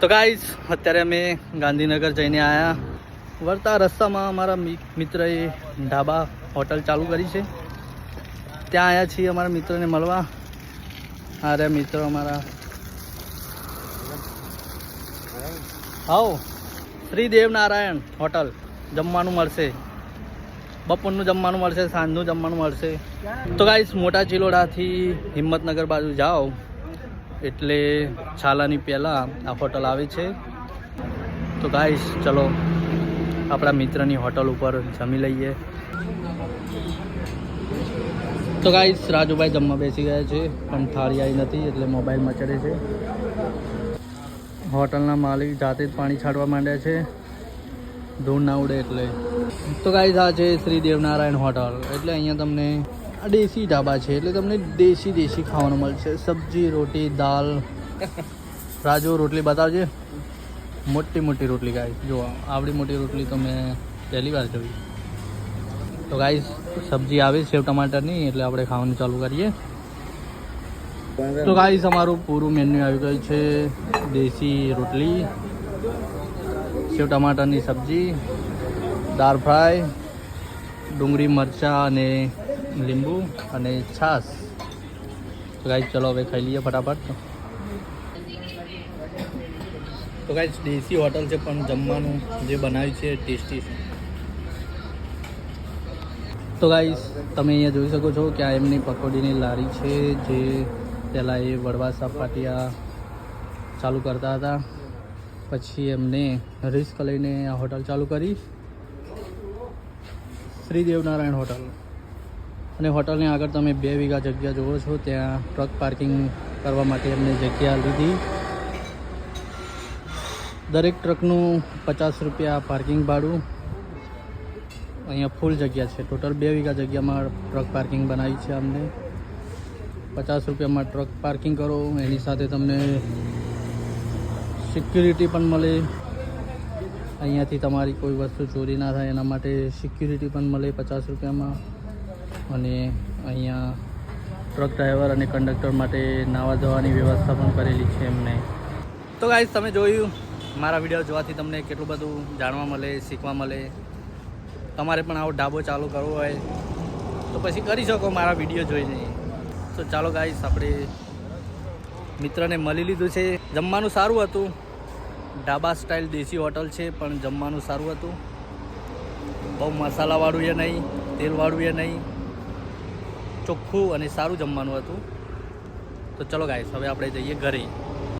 તો ગાઈસ અત્યારે અમે ગાંધીનગર જઈને આવ્યા વળતા રસ્તામાં અમારા મિત્રએ ઢાબા હોટલ ચાલુ કરી છે. ત્યાં આવ્યા છીએ અમારા મિત્રને મળવા. અરે મિત્રો અમારા. હાઉ શ્રી દેવનારાયણ હોટલ જમવાનું મળશે. બપોરનું જમવાનું મળશે, સાંજનું જમવાનું મળશે. તો ગાઈસ મોટા ચિલોડાથી હિંમતનગર બાજુ જાઓ. એટલે છાલાની પહેલાં આ હોટલ આવે છે. તો ગાઈશ ચલો, આપણા મિત્રની હોટલ ઉપર જમી લઈએ. તો ગાઈશ રાજુભાઈ જમવા બેસી ગયા છે, પણ થાળી આવી નથી, એટલે મોબાઈલમાં ચડે છે. હોટલના માલિક જાતે જ પાણી છાડવા માંડ્યા છે. ધૂળ ના ઉડે એટલે. તો ગાઈશ આ છે શ્રી દેવનારાયણ હોટલ. એટલે અહીંયા તમને આ દેશી ઢાબા છે, એટલે તમને દેશી દેશી ખાવાનું મળશે. સબ્જી, રોટી, દાલ. રાજુ રોટલી બતાવજે. મોટી મોટી રોટલી ગાઈસ. જો, આવડી મોટી રોટલી તો મેં પહેલી વાર જોઈ. તો ગાઈસ, સબ્જી આવે સેવ ટમાટરની, એટલે આપણે ખાવાનું ચાલુ કરીએ. તો ગાઈસ, અમારું પૂરું મેન્યુ આવી ગયું છે, દેશી રોટલી, સેવ ટમાટરની સબ્જી, દાળ ફ્રાય, ડુંગળી મરચાં અને લીંબુ અને છાશ. તો ગાઈસ ચલો હવે ખાઈ લઈએ ફટાફટ. તો ગાઈસ દેશી હોટલ છે, પણ જમવાનું જે બનાવ્યું છે, ટેસ્ટી તો ગાઈઝ તમે અહીંયા જોઈ શકો છો કે આ એમની પકોડીની લારી છે, જે પહેલાં એ વડવા સપાટિયા ચાલુ કરતા હતા. પછી એમને રિસ્ક લઈને આ હોટલ ચાલુ કરી. શ્રી દેવનારાયણ હોટલ. અને હોટલની આગળ તમે બે વીઘા જગ્યા જુઓ છો, ત્યાં ટ્રક પાર્કિંગ કરવા માટે એમને જગ્યા લીધી. દરેક ટ્રકનું પચાસ રૂપિયા પાર્કિંગ ભાડું. અહીંયા ફૂલ જગ્યા છે. ટોટલ બે વીઘા જગ્યામાં ટ્રક પાર્કિંગ બનાવી છે અમને. પચાસ રૂપિયામાં ટ્રક પાર્કિંગ કરો, એની સાથે તમને સિક્યુરિટી પણ મળે. અહીંયાથી તમારી કોઈ વસ્તુ ચોરી ના થાય, એના માટે સિક્યુરિટી પણ મળે પચાસ રૂપિયામાં. અને અહીંયા ટ્રક ડ્રાઈવર અને કંડક્ટર માટે નાવા ધોવાની વ્યવસ્થા પણ કરેલી છે એમને. તો ગાઈઝ તમે જોયું, મારા વીડિયો જોવાથી તમને કેટલું બધું જાણવા મળે, શીખવા મળે. તમારે પણ આવો ઢાબો ચાલુ કરવો હોય, તો પછી કરી શકો મારા વીડિયો જોઈને. તો ચાલો ગાઈઝ આપણે મિત્રને મળી લીધું છે. જમવાનું સારું હતું. ઢાબા સ્ટાઇલ દેશી હોટલ છે, પણ જમવાનું સારું હતું. બહુ મસાલાવાળું એ નહીં, તેલવાળું એ નહીં. ચોખ્ખું અને સારું જમવાનું હતું. તો ચલો ગાઈસ હવે આપણે જઈએ ઘરે.